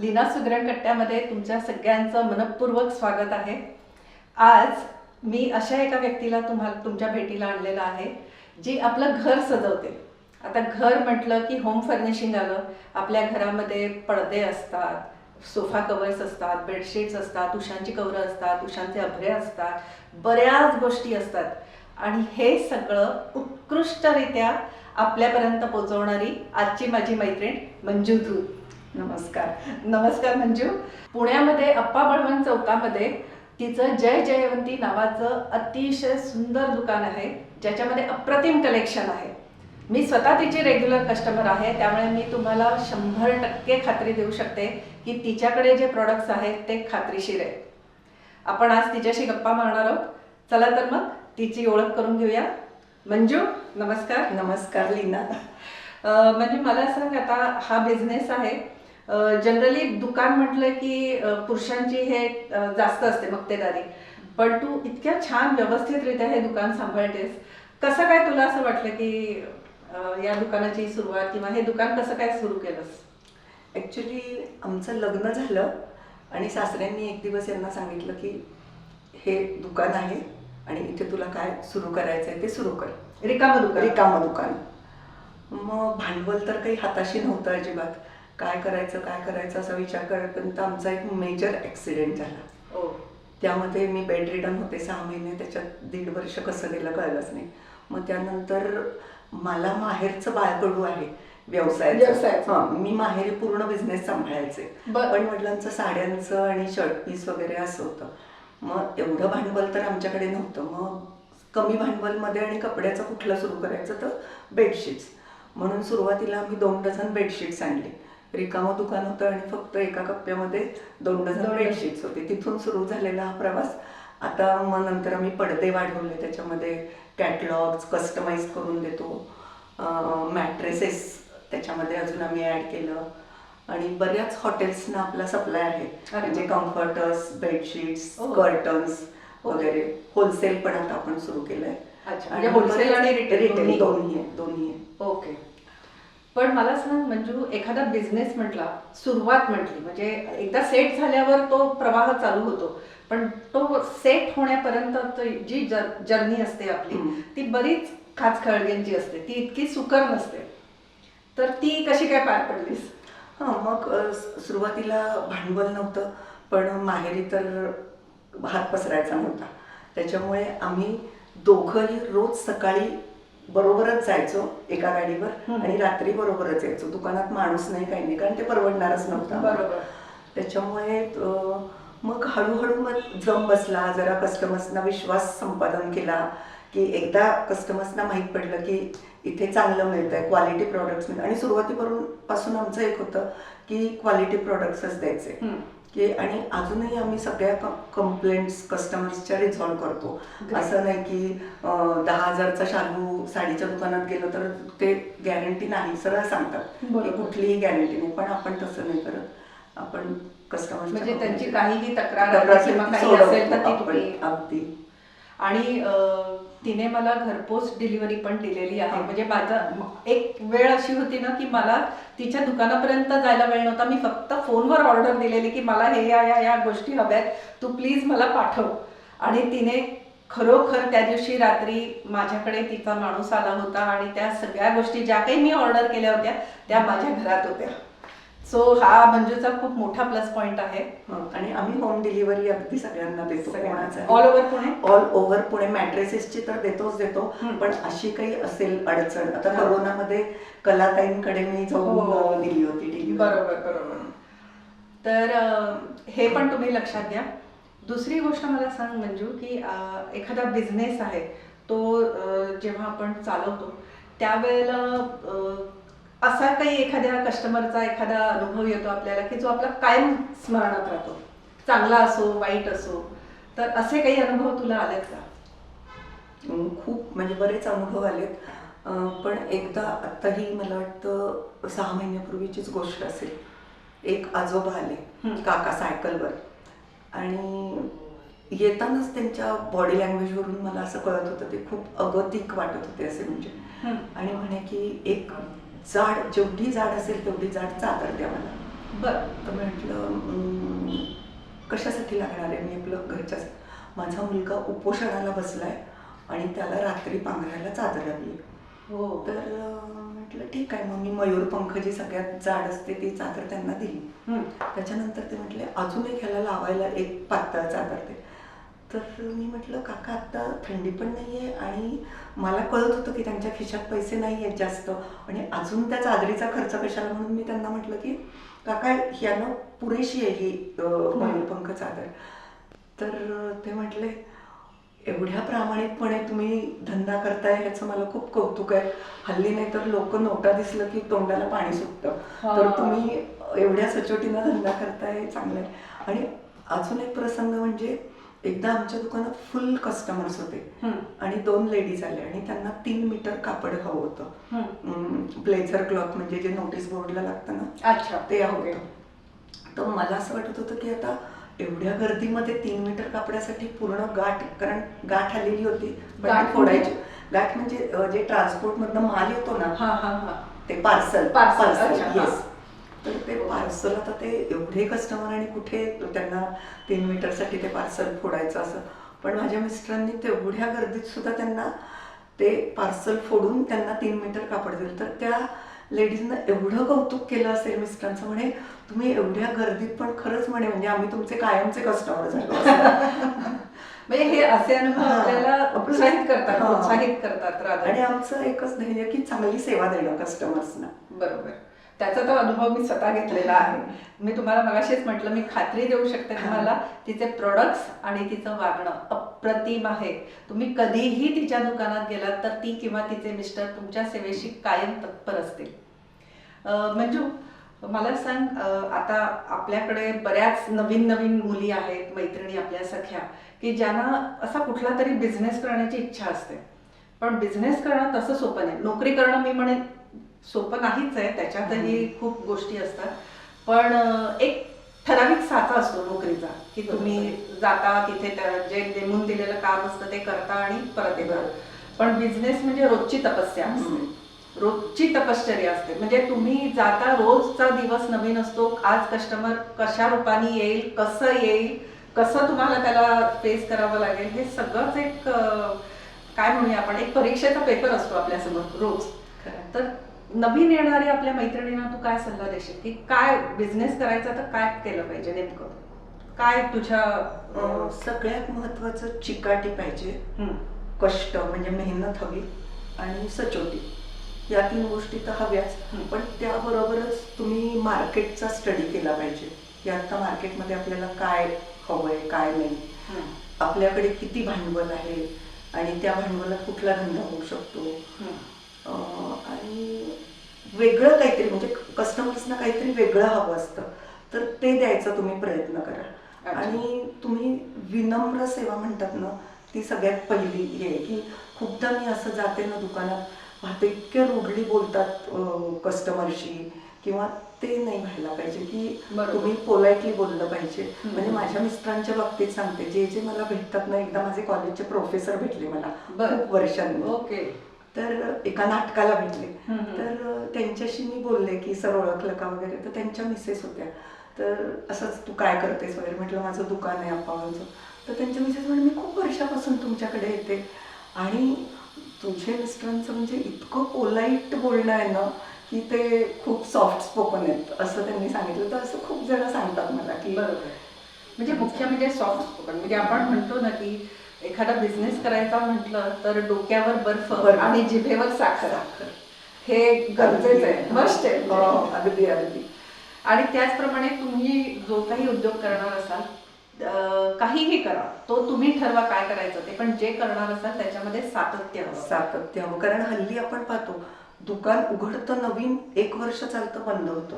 लीना लीना सुगरण कट्ट्यामध्ये तुमच्या सगळ्यांचं मनपूर्वक स्वागत आहे. आज मी अशा एका व्यक्तीला तुम्हाला तुमच्या भेटीला आणलेलं आहे जी आपलं घर सजवते. आता घर म्हटलं की होम फर्निशिंग आलं. आपल्या घरामध्ये पडदे असतात सोफा कवर्स असतात बेडशीट्स असतात उशांची कवरं असतात उशांचे अभरे असतात बऱ्याच गोष्टी असतात. आणि हे सगळं उत्कृष्टरित्या आपल्यापर्यंत पोहोचवणारी आजची माझी मैत्रीण मंजू धूत नमस्कार. नमस्कार मंजू. पुण्यामध्ये अप्पा बळवंत चौकामध्ये तिचं जय जयवंती नावाचं अतिशय सुंदर दुकान आहे ज्याच्यामध्ये अप्रतिम कलेक्शन आहे. मी स्वतः तिची रेग्युलर कस्टमर आहे त्यामुळे मी तुम्हाला शंभर टक्के खात्री देऊ शकते की तिच्याकडे जे प्रॉडक्ट्स आहेत ते खात्रीशीर आहे आपण आज तिच्याशी गप्पा मारणार आहोत. चला तर मग तिची ओळख करून घेऊया. मंजू नमस्कार. नमस्कार लीना. म्हणजे मला सांग आता हा बिझनेस आहे जनरली दुकान म्हटलं की पुरुषांची हे जास्त असते मक्तेदारी पण तू इतक्या छान व्यवस्थितरित्या हे दुकान सांभाळतेस. कसं काय तुला असं वाटलं की या दुकानाची सुरुवात किंवा हे दुकान कसं काय सुरू केलंस? ॲक्च्युली आमचं लग्न झालं आणि सासऱ्यांनी एक दिवस यांना सांगितलं की हे दुकान आहे आणि इथे तुला काय सुरू करायचं आहे ते सुरू कर. रिकामं दुकान. रिकामं दुकान. मग भांडवल तर काही हाताशी नव्हतं अजिबात. काय करायचं काय करायचं असा विचार करेपर्यंत आमचा एक मेजर ॲक्सिडेंट झाला. ओ त्यामध्ये मी बेड रिडन होते सहा महिने त्याच्यात दीड वर्ष कसं गेलं कळलंच नाही. मग त्यानंतर मला माहेरचं बाळकडू आहे व्यवसायाचं. हां मी माहेरी पूर्ण बिझनेस सांभाळायचे. पण वडिलांचं साड्यांचं आणि शर्ट पीस वगैरे असं होतं. मग एवढं भांडवल तर आमच्याकडे नव्हतं. मग कमी भांडवलमध्ये आणि कपड्याचं कुठलं सुरू करायचं तर बेडशीट्स म्हणून सुरुवातीला आम्ही दोन डझन बेडशीट्स आणली. रिकामं दुकान होतं आणि फक्त एका कप्प्यामध्ये दोन डझन बेडशीट्स होते. तिथून सुरू झालेला हा प्रवास. आता मग नंतर आम्ही पडदे वाढवले. त्याच्यामध्ये कॅटलॉग्स कस्टमाइज करून देतो. मॅट्रेसेस त्याच्यामध्ये अजून आम्ही ॲड केलं. आणि बऱ्याच हॉटेल्सना आपला सप्लाय आहे. म्हणजे comforters bedsheets Oh. Curtains Okay. वगैरे. होलसेल पण आता आपण सुरू केलंय. अच्छा. म्हणजे होलसेल आणि रिटेल रिटेल दोन्ही आहे. दोन्ही आहे. ओके. पण मला सांग मंजू एखादा बिझनेस म्हटला सुरुवात म्हटली म्हणजे एकदा सेट झाल्यावर तो प्रवाह चालू होतो. पण तो सेट होण्यापर्यंत जी जर्नी असते आपली. ती बरीच खाचखळग्यांची असते. ती इतकी सुकर नसते. तर ती कशी काय पार पडलीस? हां मग सुरुवातीला भांडवल नव्हतं पण माहेरी तर हात पसरायचा नव्हता. त्याच्यामुळे आम्ही दोघंही रोज सकाळी बरोबरच जायचो एका गाडीवर. आणि रात्री बरोबरच यायचो. दुकानात माणूस नाही काही नाही कारण ते परवडणारच नव्हतं. बरोबर. त्याच्यामुळे मग हळूहळू मग जम बसला जरा कस्टमर्सना विश्वास संपादन केला की एकदा कस्टमर्सना माहीत पडलं की इथे चांगलं मिळतंय क्वालिटी प्रॉडक्ट्स मिळतात. आणि सुरुवातीपासून पासून आमचं एक होतं की क्वालिटी प्रॉडक्ट्सच द्यायचे. की आणि अजूनही आम्ही सगळ्या कंप्लेंट्स कस्टमर्सच्या रिझॉल्व्ह करतो. असं नाही की दहा हजारचा शालू साडीच्या दुकानात गेलं तर ते गॅरंटी नाही सरळ सांगतात. की. कुठलीही गॅरंटी नाही पण आपण तसं नाही करत. आपण कस्टमर म्हणजे त्यांची काहीही तक्रार असेल तर ती अगदी. आणि तिने मला घरपोच डिलिव्हरी पण दिलेली आहे. म्हणजे माझा एक वेळ अशी होती ना की मला तिच्या दुकानापर्यंत जायला वेळ नव्हता. मी फक्त फोनवर ऑर्डर दिलेली की मला हे या या या गोष्टी हव्यात. तू प्लीज मला पाठव. आणि तिने खरोखर त्या दिवशी रात्री माझ्याकडे तिचा माणूस आला होता. आणि त्या सगळ्या गोष्टी ज्या काही मी ऑर्डर केल्या होत्या त्या माझ्या घरात होत्या. सो हा मंजूचा खूप मोठा प्लस पॉइंट आहे. आणि आम्ही होम डिलिव्हरी अगदी सगळ्यांना देतो कोणाचं all over Pune? All over Pune. मॅट्रेसेसची तर देतोच देतो. पण अशी काही असेल अडचण. आता. करोनामध्ये कलाताईंकडे मी जाऊन हो. दिली होती बरोबर बरोबर. तर हे पण तुम्ही लक्षात घ्या. दुसरी गोष्ट मला सांग मंजू की एखादा बिझनेस आहे तो जेव्हा आपण चालवतो त्यावेळेला असा काही एखाद्या कस्टमरचा एखादा अनुभव येतो आपल्याला की जो आपला कायम स्मरणात राहतो. चांगला असो वाईट असो तर असे काही अनुभव तुला आलेत का? खूप म्हणजे बरेच अनुभव आलेत. पण एकदा आत्ताही मला वाटतं सहा महिन्यापूर्वीचीच गोष्ट असेल. एक आजोबा आले. काका सायकलवर. आणि येतानाच त्यांच्या बॉडी लँग्वेजवरून मला असं कळत होतं ते खूप अगतिक वाटत होते असे म्हणजे. आणि म्हणे की एक जाड जेवढी जाड असेल तेवढी जाड चादर द्या मला. बरं तर म्हटलं कशासाठी लागणार आहे मी आपलं घरच्याच माझा मुलगा उपोषणाला बसलाय आणि त्याला रात्री पांघरायला चादर लागली. हो. तर म्हटलं ठीक आहे मग मी मयूरपंख जी सगळ्यात जाड असते ती चादर त्यांना दिली. त्याच्यानंतर ते म्हटले अजून एक ह्याला लावायला एक पातळ चादर दे. तर मी म्हटलं काका आता थंडी पण नाही आहे आणि मला कळत होतं की त्यांच्या खिशात पैसे नाही आहेत जास्त आणि अजून त्या चादरीचा खर्च कशाला? म्हणून मी त्यांना म्हटलं की काका ह्यानं पुरेशी आहे ही मयूरपंख चादर. तर ते म्हटले एवढ्या प्रामाणिकपणे तुम्ही धंदा करताय ह्याचं मला खूप कौतुक आहे. हल्ली नाही तर लोक नोटा दिसलं की तोंडाला पाणी सुटतं. तर. तुम्ही एवढ्या सचोटीनं धंदा करताय चांगलं आहे आणि अजून एक प्रसंग म्हणजे एकदा आमच्या दुकानात फुल कस्टमर्स होते. आणि दोन लेडीज आल्या आणि त्यांना तीन मीटर कापड हवं होतं. ब्लेझर क्लॉथ म्हणजे जे नोटीस बोर्डला लागतं ना अच्छा. ते हवं. होतं. तर मला असं वाटत होतं की आता एवढ्या गर्दीमध्ये तीन मीटर कापडासाठी पूर्ण गाठ कारण गाठ आलेली होती. गाठ फोडायची. गाठ म्हणजे जे ट्रान्सपोर्ट मधनं माल येतो ना हा हा हा. ते पार्सल हा. येस तर ते पार्सल आता ते एवढे कस्टमर आणि कुठे त्यांना तीन मीटरसाठी ते पार्सल फोडायचं असं पण माझ्या मिस्टरांनी तेवढ्या गर्दीत सुद्धा त्यांना ते पार्सल फोडून त्यांना तीन मीटर कापड दिलं तर त्या लेडीजनं एवढं कौतुक केलं असेल मिस्टरांचं म्हणे तुम्ही एवढ्या गर्दीत पण खरंच म्हणे म्हणजे आम्ही तुमचे कायमचे कस्टमर झालो. म्हणजे हे असे अनुभव. आपल्याला उत्साहित करतात. प्रोत्साहित करतात. आणि आमचं एकच ध्येय की चांगली सेवा देणं कस्टमर्सना बरोबर त्याचा तो अनुभव मी स्वतः घेतलेला आहे. मी तुम्हाला मगाशीच म्हटलं मी खात्री देऊ शकते तुम्हाला तिचे प्रोडक्ट्स आणि तिचं वागणं अप्रतिम आहे. तुम्ही कधीही तिच्या दुकानात गेलात तर ती किंवा तिचे मिस्टर तुमच्या सेवेशी कायम तत्पर असतील. मंजू मला सांग आता आपल्याकडे बऱ्याच नवीन नवीन मुली आहेत मैत्रिणी आपल्या सख्या की ज्यांना असा कुठला तरी बिझनेस करण्याची इच्छा असते. पण बिझनेस करणं तसं सोपं नाही. नोकरी करणं मी म्हणेन सोपं नाहीच आहे त्याच्यातही खूप गोष्टी असतात. पण एक ठराविक साचा असतो नोकरीचा की तुम्ही जाता तिथे जे नेमून दिलेलं काम असतं ते करता आणि परत येता. पण बिझनेस म्हणजे रोजची तपस्या असते. रोजची तपश्चर्या असते. म्हणजे तुम्ही जाता रोजचा दिवस नवीन असतो आज कस्टमर कशा रूपाने येईल कसं येईल कसं तुम्हाला त्याला फेस करावं लागेल हे सगळंच एक काय म्हणूया आपण एक परीक्षेचा पेपर असतो आपल्यासमोर रोज. खरं. तर नवीन येणाऱ्या आपल्या मैत्रिणींना तू काय सल्ला देशील? की काय बिझनेस करायचा तर काय केलं पाहिजे नेमकं? काय तुझ्या अं, सगळ्यात महत्वाचं चिकाटी पाहिजे. हं, कष्ट म्हणजे मेहनत हवी आणि सचोटी. या तीन गोष्टी तर हव्याच. हं. पण त्याबरोबरच तुम्ही मार्केटचा स्टडी केला पाहिजे. की आता मार्केटमध्ये आपल्याला काय हवंय काय नाही. हं, आपल्याकडे किती भांडवल आहे आणि त्या भांडवलात कुठला धंदा होऊ शकतो? हं. आणि वेगळं काहीतरी म्हणजे कस्टमर्सना काहीतरी वेगळं हवं असतं तर ते द्यायचा तुम्ही प्रयत्न करा. आणि तुम्ही विनम्र सेवा म्हणतात ना ती सगळ्यात पहिली हे आहे की खूपदा मी असं जाते ना दुकानात पाहते इतके रुडली बोलतात कस्टमरशी किंवा ते नाही व्हायला पाहिजे की. तुम्ही पोलाइटली बोललं पाहिजे. म्हणजे माझ्या मिस्टरांच्या बाबतीत सांगते जे जे मला भेटतात ना एकदा माझे कॉलेजचे प्रोफेसर भेटले मला. खूप वर्षांनी ओके तर एका नाटकाला भेटले. तर त्यांच्याशी मी बोलले की सर ओळखलं का वगैरे तर त्यांच्या मिसेस होत्या. तर असंच तू काय करतेस वगैरे? म्हटलं माझं दुकान आहे अप्पावांचं. तर त्यांच्या मिसेस म्हणजे मी खूप वर्षापासून तुमच्याकडे येते आणि तुझे मिस्टरांचं म्हणजे इतकं पोलाईट बोलणं आहे ना की ते खूप सॉफ्ट स्पोकन आहेत असं त्यांनी सांगितलं. तर असं खूप जण सांगतात मला की म्हणजे मुख्य म्हणजे सॉफ्ट स्पोकन म्हणजे आपण म्हणतो ना की एखादा बिझनेस करायचा म्हटलं तर डोक्यावर बर्फ. आणि जिभेवर साखर. हे गरजेचं आहे. मस्ट आहे. हो. अगदी अगदी. आणि त्याचप्रमाणे तुम्ही जो काही उद्योग करणार असाल काहीही करा. तो तुम्ही ठरवा काय करायचं ते. पण जे करणार असाल त्याच्यामध्ये सातत्य हवं. सातत्य हवं. कारण हल्ली आपण पाहतो दुकान उघडतं नवीन एक वर्ष चालतं बंद होतं.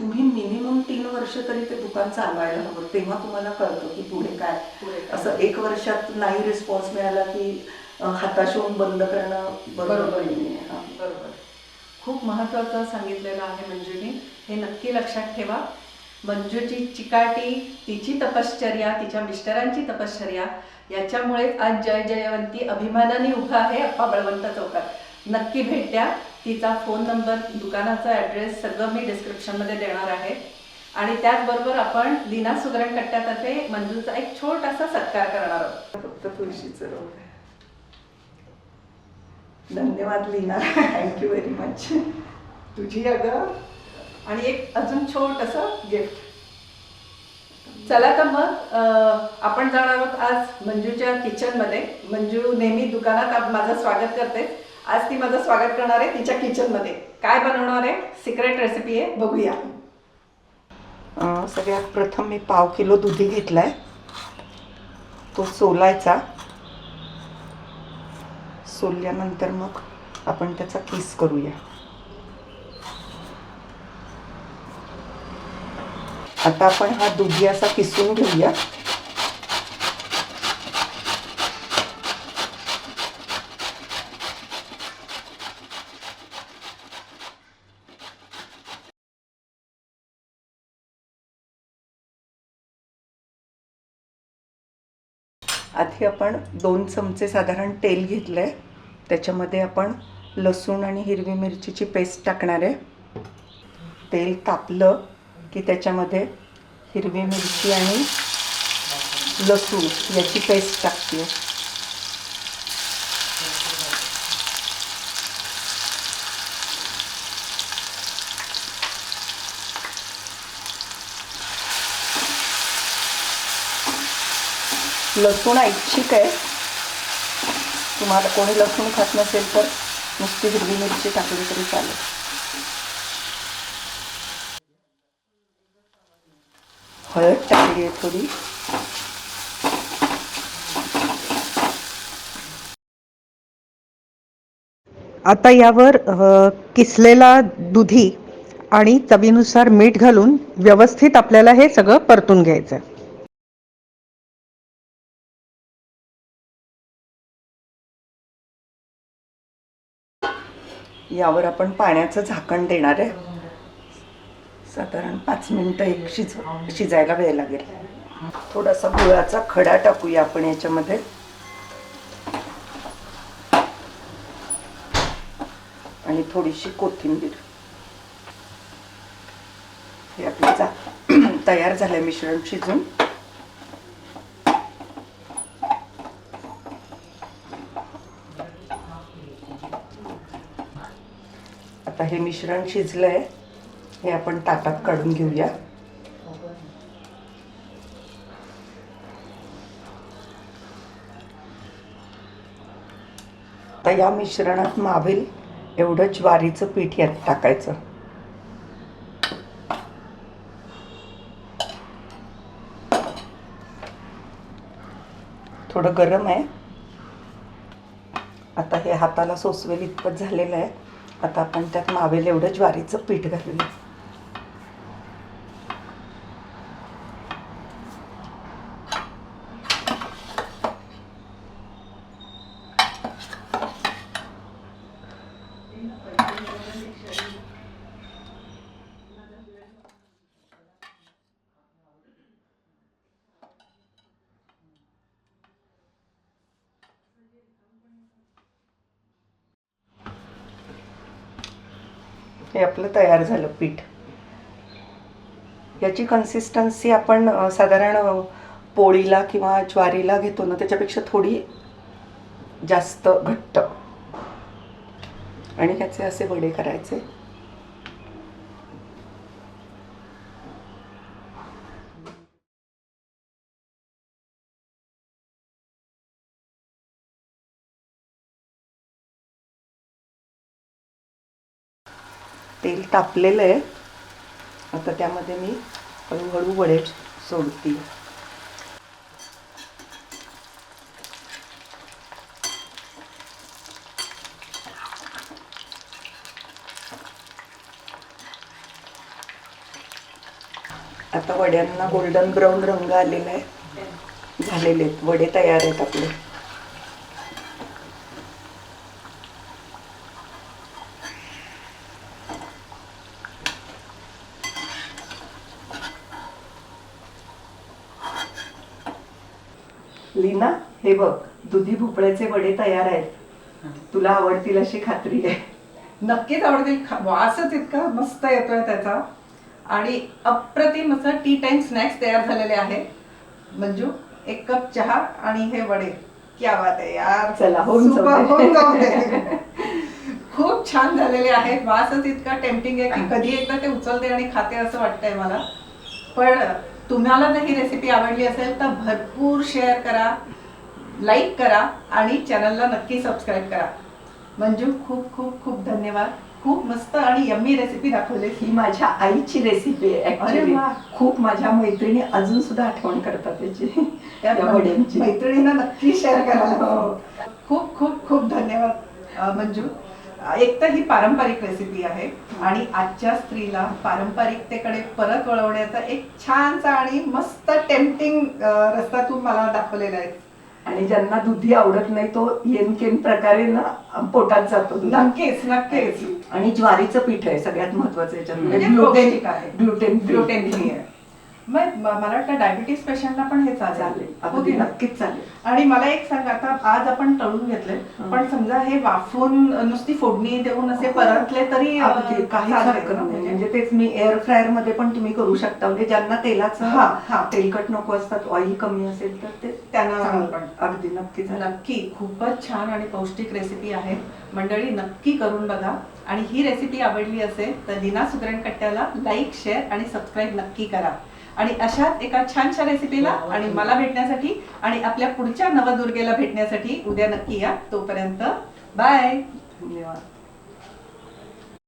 तुम्ही मिनिमम तीन वर्ष तरी ते दुकान चालवायला हवं. तेव्हा तुम्हाला कळतं की पुढे काय. असं एक वर्षात नाही रिस्पॉन्स मिळाला की हताश होऊन बंद करणं बरोबर बरोबर. खूप महत्वाचं सांगितलेलं आहे मंजूने. हे नक्की लक्षात ठेवा. मंजूची चिकाटी तिची तपश्चर्या तिच्या मिस्टरांची तपश्चर्या याच्यामुळेच आज जय जयवंती अभिमानाने उभा आहे अप्पा बळवंत चौकात. नक्की भेट द्या. तिचा फोन नंबर दुकानाचा ॲड्रेस सगळं मी डिस्क्रिप्शनमध्ये देणार आहे. आणि त्याचबरोबर आपण लीना सुगरण कट्ट्यातर्फे मंजूचा एक छोटासा सत्कार करणार आहोत. फक्त तुळशीचं रोग धन्यवाद लीना. थँक्यू व्हेरी मच तुझी अगं. आणि एक अजून छोटस गिफ्ट चला तर मग आपण जाणार आहोत आज मंजूच्या किचनमध्ये. मंजू नेहमी दुकानात माझं स्वागत करते. आज ती माझं स्वागत करणार आहे तिच्या किचनमध्ये काय बनवणार आहे? सिक्रेट रेसिपी आहे. बघूया. सगळ्यात प्रथम मी पाव किलो दुधी घेतलाय. तो सोलायचा. सोलल्यानंतर मग आपण त्याचा किस करूया. आता आपण हा दुधी असा किसून घेऊया. आधी आपण दोन चमचे साधारण तेल घेतलं आहे त्याच्यामध्ये आपण लसूण आणि हिरवी मिरचीची पेस्ट टाकणार आहे. तेल तापलं की त्याच्यामध्ये हिरवी मिरची आणि लसूण याची पेस्ट टाकते. लसूण ऐच्छिक आहे. तुम्हाला कोणी लसूण खात नसेल तर नुसती हिरवी मिरची टाकली तरी चालेल. हळद टाकली आहे थोडी. आता यावर किसलेला दुधी आणि चवीनुसार मीठ घालून व्यवस्थित आपल्याला हे सगळं परतून घ्यायचं यावर आपण पाण्याचं झाकण देणार आहे. साधारण पाच मिनटं एक शिज शिजायला वेळ लागेल. थोडासा गुळाचा खडा टाकूया आपण याच्यामध्ये. आणि थोडीशी कोथिंबीर. हे आपलं जा तयार झालं मिश्रण शिजून. हे मिश्रण शिजलंय. हे आपण ताटात काढून घेऊया. आता या मिश्रणात मावेल एवढं ज्वारीचं पीठ यात टाकायचं. थोडं गरम आहे. आता हे हाताला सोसवेल इतपत झालेलं आहे. आता आपण त्यात मावेल एवढं ज्वारीचं पीठ घालूया. हे आपलं तयार झालं पीठ. याची कन्सिस्टन्सी आपण साधारण पोळीला किंवा ज्वारीला घेतो ना त्याच्यापेक्षा थोडी जास्त घट्ट. आणि ह्याचे असे वडे करायचे. तेल तापलेलं आहे. आता त्यामध्ये मी हळूहळू वडे सोडते. आता वड्यांना गोल्डन ब्राऊन रंग आलेला आहे. झालेले आहेत. वडे तयार आहेत आपले. लीना हे बघ दुधी भोपळ्याचे वडे तयार आहेत. तुला आवडतील अशी खात्री आहे. नक्कीच आवडतील. वासच इतका मस्त येतोय त्याचा. आणि अप्रतिम असं टी टाइम स्नॅक्स तयार झालेले आहे मंजू एक कप चहा आणि हे वडे. क्या बात आहे यार. चला. खूप छान झालेले आहेत. वासच इतका टेम्पटिंग आहे की कधी एकदा ते उचलते आणि खाते असं वाटतंय मला. पण तुम्हाला जर ही रेसिपी आवडली असेल तर भरपूर शेअर करा लाईक करा आणि चॅनलला नक्की सबस्क्राईब करा. मंजू खूप खूप खूप धन्यवाद. खूप मस्त आणि यम्मी रेसिपी दाखवली. ही माझ्या आईची रेसिपी आहे ऍक्च्युली. खूप माझ्या मैत्रिणी अजून सुद्धा आठवण करतात त्याची त्या मैत्रिणींना नक्की शेअर करा. हो. खूप खूप खूप धन्यवाद मंजू. एक तर ही पारंपरिक रेसिपी आहे. आणि आजच्या स्त्रीला पारंपरिकतेकडे परत वळवण्याचा एक छानसा आणि मस्त टेम्पटिंग रस्ता तू मला दाखवलेला आहे. आणि ज्यांना दुधी आवडत नाही तो येनकेन प्रकारे ना पोटात जातो. नक्कीच नक्कीच. आणि ज्वारीचं पीठ आहे सगळ्यात महत्वाचं याच्यात. म्हणजे ग्लुटेन. ग्लुटेन ग्लुटेन फ्री आहे. मग म- मला वाटतं डायबिटीस पेशंटला पण हे चालेल. हो अगदी? नक्कीच चालेल. आणि मला एक सांग आता आज आपण तळून घेतले हं. पण समजा हे वाफवून नुसती फोडणी देऊन असे परतले तरी काही म्हणजे तेच मी एअर फ्रायरमध्ये पण तुम्ही करू शकता. म्हणजे ज्यांना हा, तेलाचं हा. तेलकट नको असतात ऑइल कमी असेल तर ते त्यांना. अगदी नक्कीच नक्की. खूपच छान आणि पौष्टिक रेसिपी आहे. मंडळी नक्की करून बघा. आणि ही रेसिपी आवडली असेल तर लीना सुगरण कट्ट्याला लाईक शेअर आणि सबस्क्राईब नक्की करा. आणि अशाच एका छानशा रेसिपीला आणि मला भेटण्यासाठी आणि आपल्या पुढच्या नवदुर्गेला भेटण्यासाठी उद्या नक्की या. तोपर्यंत बाय धन्यवाद.